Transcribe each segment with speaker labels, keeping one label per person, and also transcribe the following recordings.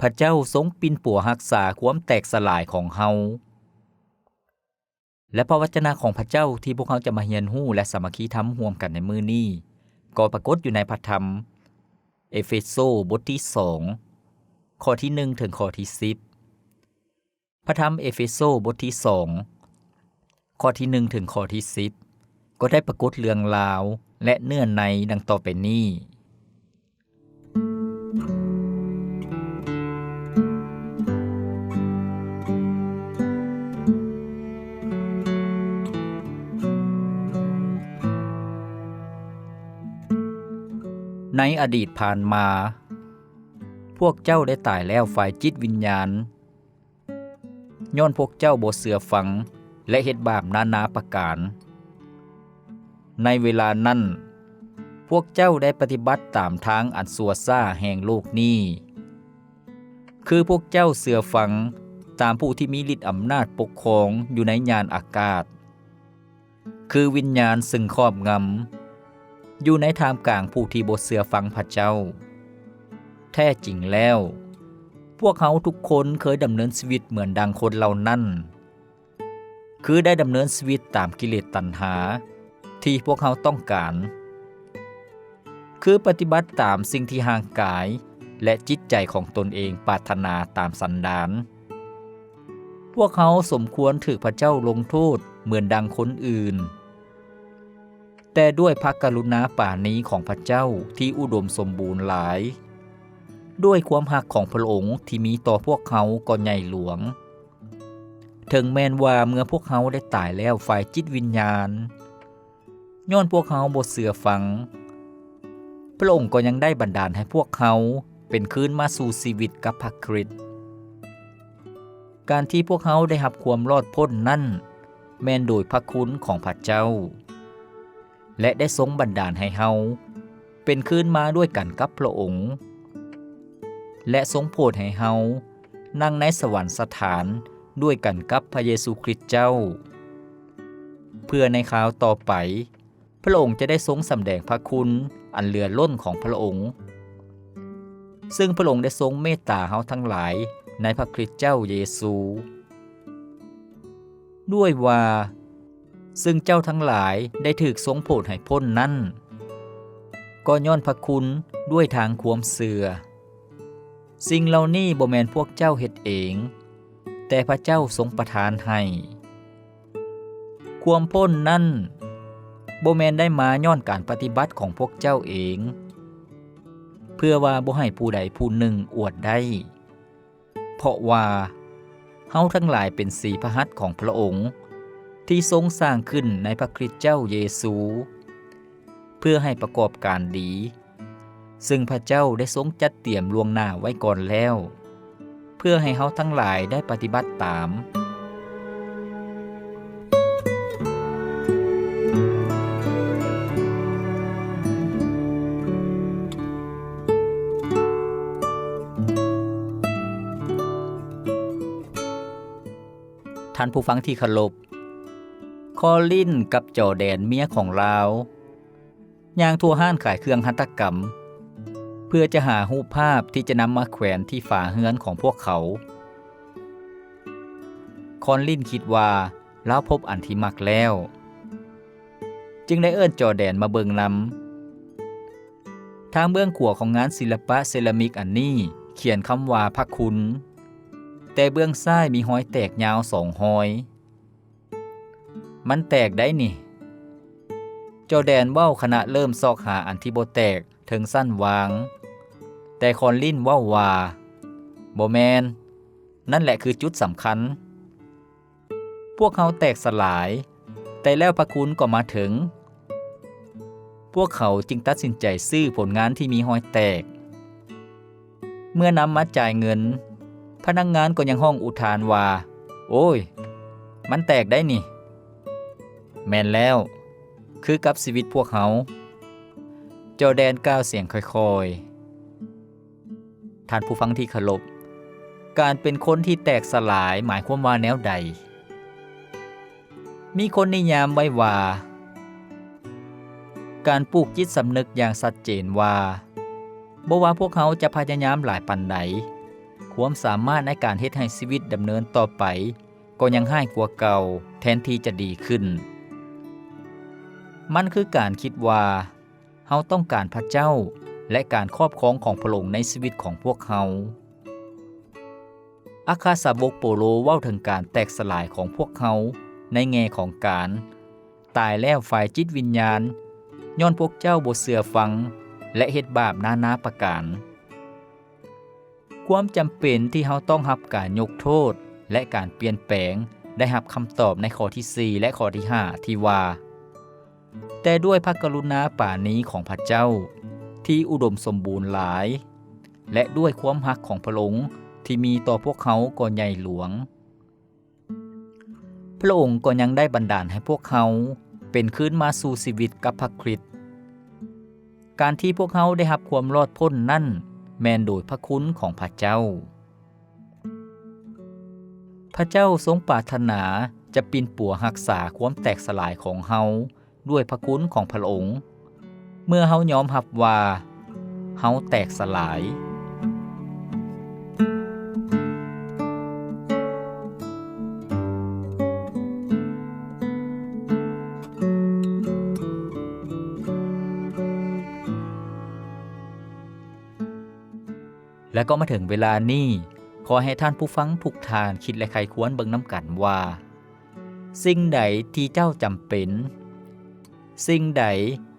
Speaker 1: พระเจ้าทรงปินปัวรักษาความแตกสลายของเฮาและพระวจนะของพระเจ้าที่พวกเขาจะมาเรียนรู้และสามัคคีทำร่วมกันในมือนี้ก็ปรากฏอยู่ในพระธรรม เอเฟโซบทที่ 2 ข้อที่ 1 ถึงข้อที่ 10 พระธรรมเอเฟโซบทที่ 2 ข้อที่ 1 ถึงข้อที่ 10 ก็ได้ปรากฏเรื่องราวและเนื้อในดังต่อไปนี้ ในอดีตผ่านมา พวกเจ้าได้ตายแล้วฝ่ายจิตวิญญาณ ย้อนพวกเจ้าบ่เสือฟังและเฮ็ดบาปนานาประการ ในเวลานั้น พวกเจ้าได้ปฏิบัติตามทางอันสัวซ่าแห่งโลกนี้ คือพวกเจ้าเสือฟังตามผู้ที่มีฤทธิ์อำนาจปกครองอยู่ในยานอากาศ คือวิญญาณซึ่งครอบงำ อยู่ในทามกลางผู้ที่บทเสือฟังพระเจ้า แท้จริงแล้ว พวกเขาทุกคนเคยดำเนินชีวิตเหมือนดังคนเหล่านั้น คือได้ดำเนินชีวิตตามกิเลสตัณหา ที่พวกเขาต้องการ คือปฏิบัติตามสิ่งที่ห่างกายและจิตใจของตนเองปรารถนาตามสันดาน พวกเขาสมควรถือพระเจ้าลงโทษเหมือนดังคนอื่น แต่ด้วยพระกรุณาป่านี้ของพระเจ้าที่อุดมสมบูรณ์หลาย ด้วยความหักของพระองค์ที่มีต่อพวกเขาก็ใหญ่หลวง ถึงแม้นว่าเมื่อพวกเขาได้ตายแล้วฝ่ายจิตวิญญาณ ย้อนพวกเขาบทเสือฟัง พระองค์ก็ยังได้บันดาลให้พวกเขาเป็นคืนมาสู่ชีวิตกับพระคริสต์การที่พวกเขาได้รับความรอดพ้นนั่น แม่นโดยพระคุณของพระเจ้า และได้ทรงบันดาลให้เฮาเป็นคืนมาด้วยกันกับพระองค์ และทรงโปรดให้เฮานั่งในสวรรคสถานด้วยกันกับพระเยซูคริสต์เจ้า เพื่อในคราวต่อไป พระองค์จะได้ทรงสำแดงพระคุณอันเหลือล้นของพระองค์ ซึ่งพระองค์ได้ทรงเมตตาเฮาทั้งหลายในพระคริสต์เจ้าเยซู ด้วยว่า ซึ่งเจ้าทั้งหลายได้ถึกทรงโปรดให้พ้นนั้นก็ย้อนพระคุณด้วยทางความเสือ สิ่งเหล่านี้บ่แมนพวกเจ้าเฮ็ดเอง แต่พระเจ้าทรงประทานให้ ความพ้นนั้นบ่แมนได้มาย้อนการปฏิบัติของพวกเจ้าเอง เพื่อว่าบ่ให้ผู้ใดผู้หนึ่งอวดได้ เพราะว่าเฮาทั้งหลายเป็นสีพระหัตถ์ของพระองค์ ที่ทรงสร้างขึ้นในพระคริสต์เจ้าเยซู เพื่อให้ประกอบการดี ซึ่งพระเจ้าได้ทรงจัดเตรียมล่วงหน้าไว้ก่อนแล้ว เพื่อให้เฮาทั้งหลายได้ปฏิบัติตามท่านผู้ฟังที่เคารพ คอลินกับจอแดนเมียของลาวย่างทั่วห้านขายเครื่องหัตถกรรม เพื่อจะหารูปภาพที่จะนำมาแขวนที่ฝาเฮือนของพวกเขา คอนลินคิดว่าลาวพบอันที่มักแล้ว จึงได้เอิ้นจอแดนมาเบิงนำทางเบื้องขวาของงานศิลปะเซรามิกอันนี้เขียนคำว่าพระคุณ แต่เบื้องซ้ายมีหอยแตกยาวสองหอย มันแตกได้นี่จอแดนเว้าขณะเริ่มซอกหาอันที่บ่แตกถึงสั้นวาง แต่คอนลินเว้าว่าบ่แมน นั่นแหละคือจุดสำคัญ พวกเขาแตกสลาย แต่แล้วพระคุณก็มาถึง พวกเขาจึงตัดสินใจซื้อผลงานที่มีหอยแตก เมื่อนำมาจ่ายเงิน พนักงงานก็ยังห้องอุทานว่า โอ้ย มันแตกได้นี่ แม่นแล้ว คือกับชีวิตพวกเขาเจ้าแดนก้าวเสียงค่อยๆ ท่านผู้ฟังที่เคารพการเป็นคนที่แตกสลายหมายความว่าแนวใด มีคนนิยามไว้ว่า การปลูกจิตสำนึกอย่างชัดเจนว่าบ่ว่าพวกเขาจะพยายามหลายปันใดความสามารถในการเฮ็ดให้ชีวิตดำเนินต่อไป ก็ยังให้กว่าเก่าแทนที่จะดีขึ้น มันคือการคิดว่าเฮาต้องการพระเจ้าและการครอบครองของพระองค์ในชีวิตของพวกเขาอาคาสาวกโปโลเว้าถึงการแตกสลายของพวกเขาในแง่ของการ ตายแล้วฝ่ายจิตวิญญาณ ย้อนพวกเจ้าบ่เสือฟัง และเฮ็ดบาปนานาประการ ความจำเป็นที่เฮาต้องรับการยกโทษและการเปลี่ยนแปลงได้รับคำตอบในข้อที่ 4 และข้อที่ 5 ที่ว่า แต่ด้วยพระกรุณาป่านี้ของพระเจ้า ที่อุดมสมบูรณ์หลาย และด้วยความหักของพระองค์ที่มีต่อพวกเขาก็ใหญ่หลวง พระองค์ก็ยังได้บันดาลให้พวกเขาเป็นคืนมาสู่ชีวิตกับพระคริสต์การที่พวกเขาได้รับความรอดพ้นนั่นแมนโดยพระคุณของพระเจ้า พระเจ้าทรงปรารถนาจะปินปัวหักษาความแตกสลายของเฮา ด้วยพระคุณของพระองค์ เมื่อเฮายอมรับว่าเฮาแตกสลาย และก็มาถึงเวลานี้ขอให้ท่านผู้ฟังทุกทานคิดและใครควรเบิ่งน้ำกันว่า สิ่งใดที่เจ้าจำเป็น สิ่งใด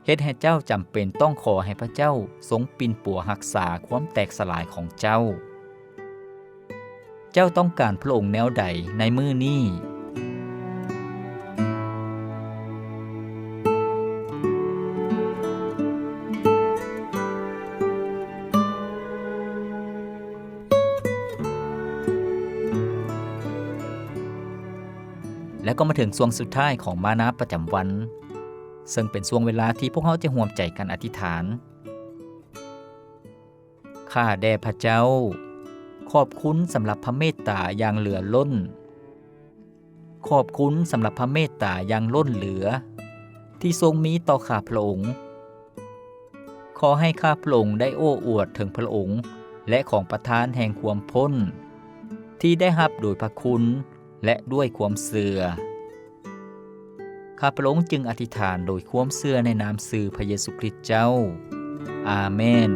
Speaker 1: เฮ็ดให้เจ้าจำเป็นต้องขอให้พระเจ้าทรงปินปัวรักษาความแตกสลายของเจ้า เจ้าต้องการพระองค์แนวใดในมือนี้และก็มาถึงช่วงสุดท้ายของมานาประจำวัน ซึ่งเป็นช่วงเวลาที่พวกเขาจะห่วมใจกันอธิษฐาน ข้าแด่พระเจ้า ขอบคุณสำหรับพระเมตตาอย่างเหลือล้น ขอบคุณสำหรับพระเมตตาอย่างล้นเหลือ ที่ทรงมีต่อข้าพระองค์ ขอให้ข้าพระองค์ได้โอ้อวดถึงพระองค์ และของประทานแห่งความพ้น ที่ได้รับโดยพระคุณและด้วยความเสื่อ ข้าพระองค์จึงอธิษฐานโดยควมเสื้อในนามสื่อพระเยซูคริสต์เจ้า อาเมน